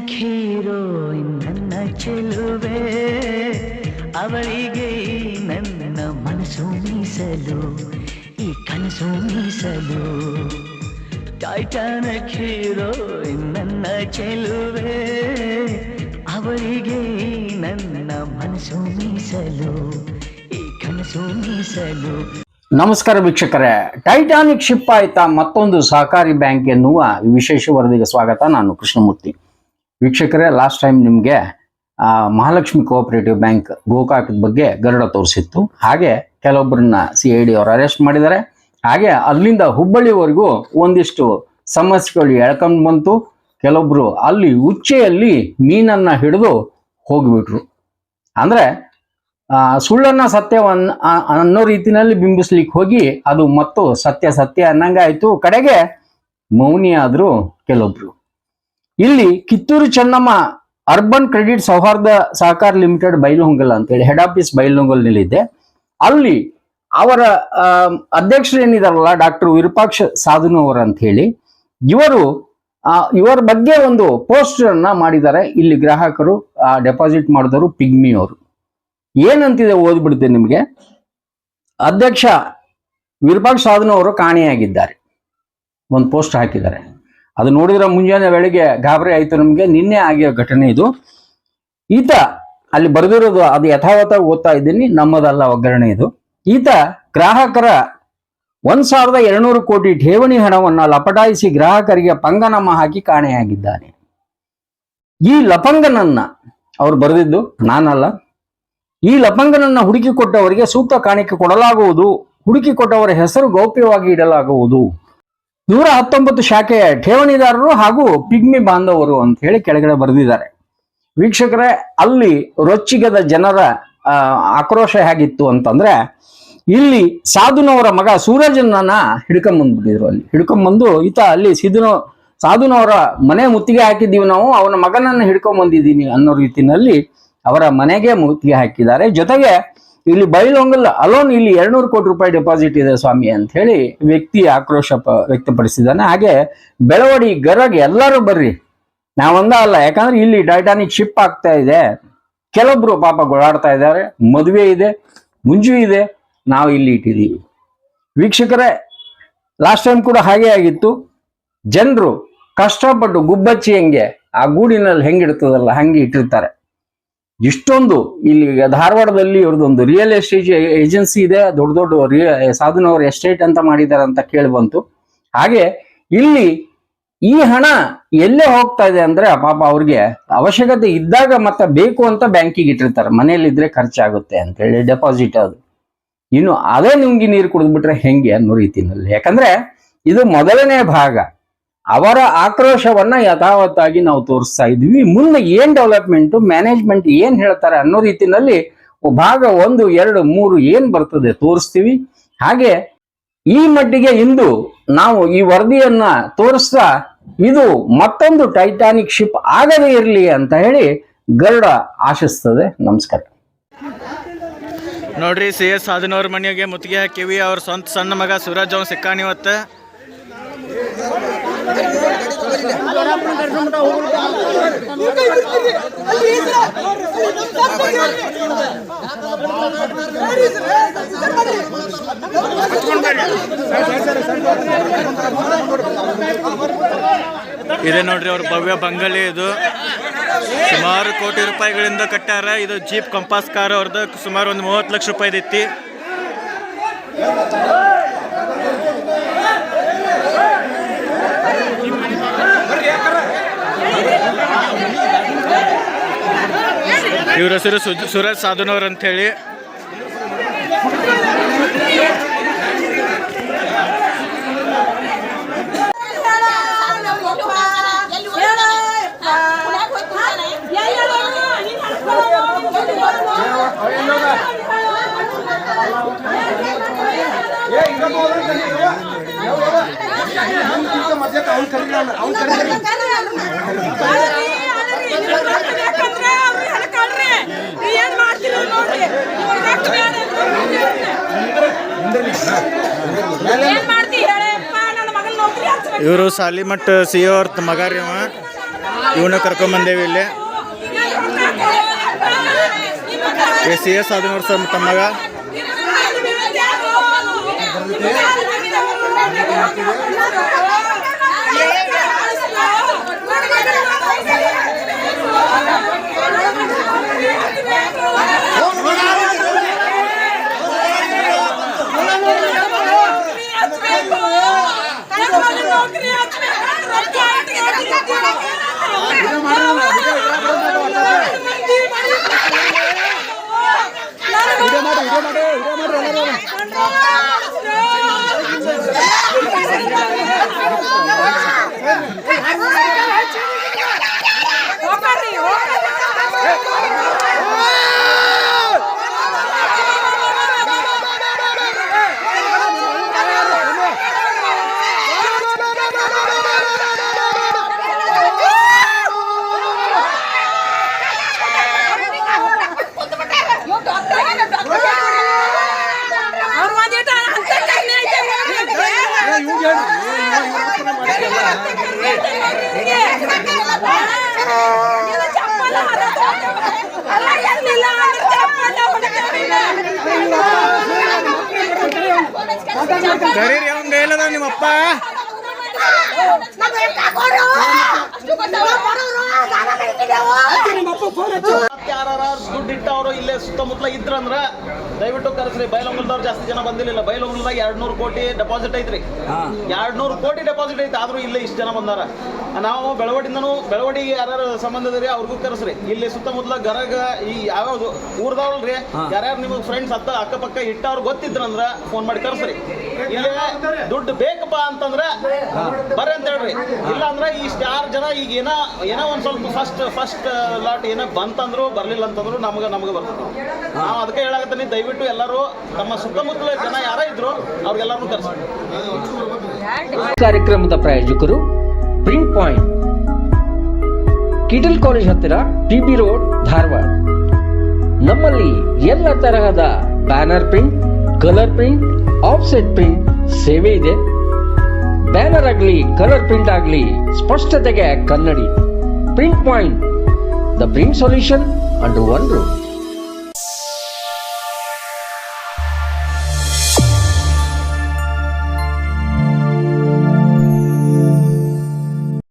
Hero ನನ್ನ ಚೆಲುವೆ, ಅವಳಿಗೆ ನನ್ನ ಮನಸ್ಸು ಮೀಸಲು, ಈ ಕನಸು ಮೀಸಲು. ಟೈಟಾನಿಕ್ ಹೀರೋ ನನ್ನ ಚೆಲುವೆ, ಅವಳಿಗೆ ನನ್ನ ಮನಸ್ಸು ಮೀಸಲು, ಈ ಕನಸು ಮೀಸಲು. ನಮಸ್ಕಾರ ವೀಕ್ಷಕರೇ. ಟೈಟಾನಿಕ್ ಶಿಪ್ ಆಯ್ತಾ ಮತ್ತೊಂದು ಸಹಕಾರಿ ಬ್ಯಾಂಕ್ ಎನ್ನುವ ವಿಶೇಷ ವರದಿಗೆ ಸ್ವಾಗತ. ನಾನು ಕೃಷ್ಣಮೂರ್ತಿ. ವೀಕ್ಷಕರೇ ಲಾಸ್ಟ್ ಟೈಮ್ ನಿಮಗೆ ಮಹಾಲಕ್ಷ್ಮಿ ಕೋಆಪರೇಟಿವ್ ಬ್ಯಾಂಕ್ ಗೋಕಾಕದ ಬಗ್ಗೆ ಗರುಡ ತೋರಿಸಿತ್ತು. ಹಾಗೆ ಕೆಲವೊಬ್ಬರನ್ನ ಸಿ ಐ ಡಿ ಅವರು ಅರೆಸ್ಟ್ ಮಾಡಿದ್ದಾರೆ. ಹಾಗೆ ಅಲ್ಲಿಂದ ಹುಬ್ಬಳ್ಳಿವರೆಗೂ ಒಂದಿಷ್ಟು ಸಮಸ್ಯೆಗಳು ಎಳ್ಕೊಂಡು ಬಂತು. ಕೆಲವೊಬ್ರು ಅಲ್ಲಿ ಉಚ್ಚೆಯಲ್ಲಿ ಮೀನನ್ನ ಹಿಡಿದು ಹೋಗಿಬಿಟ್ರು. ಅಂದ್ರೆ ಸುಳ್ಳನ್ನ ಸತ್ಯವನ್ನ ಅನ್ನೋ ರೀತಿನಲ್ಲಿ ಬಿಂಬಿಸ್ಲಿಕ್ಕೆ ಹೋಗಿ ಅದು ಮತ್ತು ಸತ್ಯ ಸತ್ಯ ಅನ್ನಂಗಾಯ್ತು. ಕಡೆಗೆ ಮೌನಿ ಆದ್ರು ಕೆಲವೊಬ್ರು. ಇಲ್ಲಿ ಕಿತ್ತೂರು ಚೆನ್ನಮ್ಮ ಅರ್ಬನ್ ಕ್ರೆಡಿಟ್ ಸೌಹಾರ್ದ ಸಹಕಾರ ಲಿಮಿಟೆಡ್ ಬೈಲುಹೊಂಗಲ್ ಅಂತ ಹೇಳಿ ಹೆಡ್ ಆಫೀಸ್ ಬೈಲುಹೊಂಗಲ್ನಲ್ಲಿದೆ ಅಲ್ಲಿ ಅವರ ಅಧ್ಯಕ್ಷರು ಏನಿದಾರಲ್ಲ, ಡಾಕ್ಟರ್ ವಿರೂಪಾಕ್ಷ ಸಾಧುನವರ್ ಅಂತ ಹೇಳಿ ಇವರು ಇವರ ಬಗ್ಗೆ ಒಂದು ಪೋಸ್ಟರ್ ಅನ್ನ ಮಾಡಿದ್ದಾರೆ. ಇಲ್ಲಿ ಗ್ರಾಹಕರು ಡೆಪಾಸಿಟ್ ಮಾಡಿದವರು ಪಿಗ್ಮಿ ಅವರು. ಏನಂತಿದೆ ಓದ್ಬಿಡ್ತೇನೆ ನಿಮಗೆ? ಅಧ್ಯಕ್ಷ ವಿರೂಪಾಕ್ಷ ಸಾಧನ ಅವರು ಕಾಣೆಯಾಗಿದ್ದಾರೆ. ಒಂದು ಪೋಸ್ಟ್ ಹಾಕಿದ್ದಾರೆ. ಅದು ನೋಡಿದ್ರೆ ಮುಂಜಾನೆ ಬೆಳಿಗ್ಗೆ ಗಾಬರಿ ಆಯ್ತು ನಮಗೆ, ನಿನ್ನೆ ಆಗಿರೋ ಘಟನೆ ಇದು. ಈತ ಅಲ್ಲಿ ಬರೆದಿರೋದು ಅದು ಯಥಾವತ ಓದ್ತಾ ಇದ್ದೀನಿ, ನಮ್ಮದಲ್ಲ ಒಗ್ಗರಣೆ ಇದು. ಈತ ಗ್ರಾಹಕರ ಒಂದ್ ಸಾವಿರದ ಎರಡ್ನೂರು ಕೋಟಿ ಠೇವಣಿ ಹಣವನ್ನ ಲಪಟಾಯಿಸಿ ಗ್ರಾಹಕರಿಗೆ ಪಂಗನಮ್ಮ ಹಾಕಿ ಕಾಣೆಯಾಗಿದ್ದಾನೆ. ಈ ಲಪಂಗನನ್ನ ಅವ್ರು ಬರೆದಿದ್ದು, ನಾನಲ್ಲ. ಈ ಲಪಂಗನನ್ನ ಹುಡುಕಿಕೊಟ್ಟವರಿಗೆ ಸೂಕ್ತ ಕಾಣಿಕೆ ಕೊಡಲಾಗುವುದು ಹುಡುಕಿಕೊಟ್ಟವರ ಹೆಸರು ಗೌಪ್ಯವಾಗಿ ಇಡಲಾಗುವುದು. ನೂರ ಹತ್ತೊಂಬತ್ತು ಶಾಖೆಯ ಠೇವಣಿದಾರರು ಹಾಗೂ ಪಿಗ್ಮಿ ಬಾಂಧವರು ಅಂತ ಹೇಳಿ ಕೆಳಗಡೆ ಬರೆದಿದ್ದಾರೆ. ವೀಕ್ಷಕರೇ, ಅಲ್ಲಿ ರೊಚ್ಚಿಗದ ಜನರ ಆಕ್ರೋಶ ಹೇಗಿತ್ತು ಅಂತಂದ್ರೆ, ಇಲ್ಲಿ ಸಾಧುನವರ ಮಗ ಸೂರಜನನ್ನ ಹಿಡ್ಕೊಂಬಂದ್ಬಿಟ್ಟಿದ್ರು ಅಲ್ಲಿ. ಹಿಡ್ಕೊಂಬಂದು ಈತ ಅಲ್ಲಿ ಸಿಧುನ, ಸಾಧುನವರ ಮನೆ ಮುತ್ತಿಗೆ ಹಾಕಿದ್ದೀವಿ ನಾವು, ಅವನ ಮಗನನ್ನ ಹಿಡ್ಕೊಂಬಂದಿದ್ದೀನಿ ಅನ್ನೋ ರೀತಿಯಲ್ಲಿ ಅವರ ಮನೆಗೆ ಮುತ್ತಿಗೆ ಹಾಕಿದ್ದಾರೆ. ಜೊತೆಗೆ ಇಲ್ಲಿ ಬೈಲೊಂಗಲ್ ಅಲೋನ್ ಇಲ್ಲಿ ಎರಡ್ನೂರು ಕೋಟಿ ರೂಪಾಯಿ ಡೆಪಾಸಿಟ್ ಇದೆ ಸ್ವಾಮಿ ಅಂತ ಹೇಳಿ ವ್ಯಕ್ತಿ ಆಕ್ರೋಶ ವ್ಯಕ್ತಪಡಿಸಿದ್ದಾನೆ. ಹಾಗೆ ಬೆಳವಡಿ, ಗರಗ್ ಎಲ್ಲರೂ ಬರ್ರಿ. ನಾವೊಂದ ಅಲ್ಲ, ಯಾಕಂದ್ರೆ ಇಲ್ಲಿ ಟೈಟಾನಿಕ್ ಶಿಪ್ ಆಗ್ತಾ ಇದೆ. ಕೆಲವೊಬ್ರು ಪಾಪ ಗೋಳಾಡ್ತಾ ಇದ್ದಾರೆ, ಮದುವೆ ಇದೆ, ಮುಂಜು ಇದೆ, ನಾವು ಇಲ್ಲಿ ಇಟ್ಟಿದ್ದೀವಿ ವೀಕ್ಷಕರೇ ಲಾಸ್ಟ್ ಟೈಮ್ ಕೂಡ ಹಾಗೆ ಆಗಿತ್ತು. ಜನರು ಕಷ್ಟಪಟ್ಟು ಗುಬ್ಬಚ್ಚಿ ಹೆಂಗೆ, ಆ ಗೂಡಿನಲ್ಲಿ ಹೆಂಗಿಡ್ತದಲ್ಲ, ಹಂಗೆ ಇಟ್ಟಿರ್ತಾರೆ. ಇಷ್ಟೊಂದು ಇಲ್ಲಿ ಧಾರವಾಡದಲ್ಲಿ ಇವ್ರದ್ದೊಂದು ರಿಯಲ್ ಎಸ್ಟೇಟ್ ಏಜೆನ್ಸಿ ಇದೆ, ದೊಡ್ಡ ದೊಡ್ಡ ರಿಯ ಅವರು ಎಸ್ಟೇಟ್ ಅಂತ ಮಾಡಿದ್ದಾರೆ ಅಂತ ಕೇಳಿ ಬಂತು. ಹಾಗೆ ಇಲ್ಲಿ ಈ ಹಣ ಎಲ್ಲೇ ಹೋಗ್ತಾ ಇದೆ ಅಂದ್ರೆ ಪಾಪ ಅವ್ರಿಗೆ ಅವಶ್ಯಕತೆ ಇದ್ದಾಗ ಮತ್ತೆ ಬೇಕು ಅಂತ ಬ್ಯಾಂಕಿಗೆ ಇಟ್ಟಿರ್ತಾರೆ. ಮನೆಯಲ್ಲಿ ಇದ್ರೆ ಖರ್ಚಾಗುತ್ತೆ ಅಂತ ಹೇಳಿ ಡೆಪಾಸಿಟ್ ಅದು. ಇನ್ನು ಅದೇ ನಿಮ್ಗೆ ನೀರು ಕುಡಿದ್ಬಿಟ್ರೆ ಹೆಂಗೆ ಅನ್ನೋ ರೀತಿನಲ್ಲಿ. ಯಾಕಂದ್ರೆ ಇದು ಮೊದಲನೇ ಭಾಗ. ಅವರ ಆಕ್ರೋಶವನ್ನ ಯಥಾವತ್ತಾಗಿ ನಾವು ತೋರಿಸ್ತಾ ಇದ್ವಿ ಮುಂದೆ ಏನ್ ಡೆವಲಪ್ಮೆಂಟ್ ಮ್ಯಾನೇಜ್ಮೆಂಟ್ ಏನ್ ಹೇಳ್ತಾರೆ ಅನ್ನೋ ರೀತಿನಲ್ಲಿ ಭಾಗ ಒಂದು, ಎರಡು, ಮೂರು ಏನ್ ಬರ್ತದೆ ತೋರಿಸ್ತೀವಿ. ಹಾಗೆ ಈ ಮಟ್ಟಿಗೆ ಇಂದು ನಾವು ಈ ವರದಿಯನ್ನ ತೋರಿಸ್ತಾ ಇದು ಮತ್ತೊಂದು ಟೈಟಾನಿಕ್ ಶಿಪ್ ಆಗದೇ ಇರಲಿ ಅಂತ ಹೇಳಿ ಗರುಡ ಆಶಿಸ್ತದೆ. ನಮಸ್ಕಾರ. ನೋಡ್ರಿ, ಸಿ ಎಸ್ ಸಾಧನವ್ರ ಮನೆಗೆ ಮುತ್ತಿಗೆ ಹಾಕಿವಿ. ಅವ್ರ ಸ್ವಂತ ಸಣ್ಣ ಮಗ ಸೂರಜ್ ಅವ್ನು ಇದೆ ನೋಡ್ರಿ ಅವ್ರ ಭವ್ಯ ಬಂಗಲೆ ಇದು. ಸುಮಾರು ಕೋಟಿ ರೂಪಾಯಿಗಳಿಂದ ಕಟ್ಟಾರ. ಇದು ಜೀಪ್ ಕಂಪಾಸ್ ಕಾರ್ ಅವ್ರದ್ದು ಸುಮಾರು ಒಂದು ಮೂವತ್ತು ಲಕ್ಷ ರೂಪಾಯಿ ಐತಿ ಇವ್ರ ಹೆಸರು ಸುಜ್- ಸುರಜ್ ಸಾಧುನವ್ರ ಅಂತ ಹೇಳಿ ಏನ್ ಮಾಡ್ತೀರಿ ನೋಡ್ರಿ. ಏನ್ ಮಾಡ್ತಿ ಹೇಳಪ್ಪ ನನ್ನ ಮಗನ ನೌಕರಿ ಹಚ್ಬೇಕು ಇವರು ಸಾಲಿಮಟ್ ಸಿ ಅವ್ರ ಮಗ ರೀ ಅವ. ಇವನ್ನ ಕರ್ಕೊಂಬಂದೇವಿ ಇಲ್ಲಿ. ಎ ಸಿ ಎಸ್ ಹದಿನೂರು ಸರ್ ತಮ್ಮಗ. ಹೋಗ್ಬರ್ರಿ, ಕರೀರಿ ಅವಂಗ ಎಲ್ಲದ ನಿಮ್ಮಪ್ಪ? ಯಾರು ದುಡ್ಡು ಇಟ್ಟವರು ಇಲ್ಲೇ ಸುತ್ತಮುತ್ತಲ ಇದ್ರಂದ್ರ ದಯವಿಟ್ಟು ಕರೆಸ್ರಿ ಬೈಲೊಂಗಲ್ದವ್ರು ಜಾಸ್ತಿ ಜನ ಬಂದಿಲ್ಲ ಬೈಲೊಂಗಲ್ದಾಗ ಎರಡ್ ನೂರು ಕೋಟಿ ಡೆಪಾಸಿಟ್ ಐತ್ರಿ. ಎರಡ್ ನೂರು ಕೋಟಿ ಡೆಪಾಸಿಟ್ ಐತೆ ಆದ್ರೂ ಇಲ್ಲೇ ಇಷ್ಟು ಜನ ಬಂದಾರ. ನಾವು ಬೆಳವಡಿಂದನು ಬೆಳವಡಿಗೆ ಯಾರು ಸಂಬಂಧದ್ರಿ ಅವ್ರಿಗೂ ಕರೆಸ್ರಿ. ಇಲ್ಲಿ ಸುತ್ತಮುತ್ತಲ ಗರಗ ಈ ಯಾವ್ಯಾವ್ದು ಊರ್ದವ್ರಲ್ರಿ ಯಾರ್ಯಾರು ನಿಮಗೆ ಫ್ರೆಂಡ್ಸ್ ಅತ್ತ ಅಕ್ಕಪಕ್ಕ ಇಟ್ಟವ್ರು ಗೊತ್ತಿದ್ರಂದ್ರ ಫೋನ್ ಮಾಡಿ ಕರೆಸ್ರಿ. ಇಲ್ಲ ದುಡ್ಡು ಬೇಕಪ್ಪ ಅಂತಂದ್ರೆ ಬರ್ರಿ ಅಂತ ಹೇಳ್ರಿ. ಇಲ್ಲ ಅಂದ್ರೆ ಇಷ್ಟ ಯಾರು ಜನ ಈಗ ಏನೋ ಏನೋ ಒಂದ್ ಸ್ವಲ್ಪ ಫಸ್ಟ್ ಫಸ್ಟ್ ಲಾಟ್ ಏನೋ ಬಂತಂದ್ರು ಬರ್ಲಿಲ್ಲ ಅಂತಂದ್ರು ನಮ್ಗ ನಮ್ಗೆ ಬರ್ತದೆ. ನಾವು ಅದಕ್ಕೆ ಹೇಳಾಕತ್ತೀನಿ ದಯವಿಟ್ಟು ಎಲ್ಲರೂ ತಮ್ಮ ಸುತ್ತಮುತ್ತಲ ಜನ ಯಾರ ಇದ್ರು ಅವ್ರಿಗೆಲ್ಲರೂ ಕರ್ಸಿ ಕಾರ್ಯಕ್ರಮದ ಪ್ರಾಯೋಜಕರು ಪ್ರಿಂಟ್ ಪಾಯಿಂಟ್. ಕಿಟಲ್ ಕಾಲೇಜ್ ಹತ್ತಿರ ಟಿಬಿ ರೋಡ್, ಧಾರವಾಡ. ನಮ್ಮಲ್ಲಿ ಎಲ್ಲ ತರಹದ banner print, colour print, offset print ಸೇವೆ ಇದೆ. ಬ್ಯಾನರ್ ಆಗಲಿ, ಕಲರ್ ಪ್ರಿಂಟ್ ಆಗಲಿ ಸ್ಪಷ್ಟತೆಗೆ ಕನ್ನಡಿ. Print point, the print solution under one room.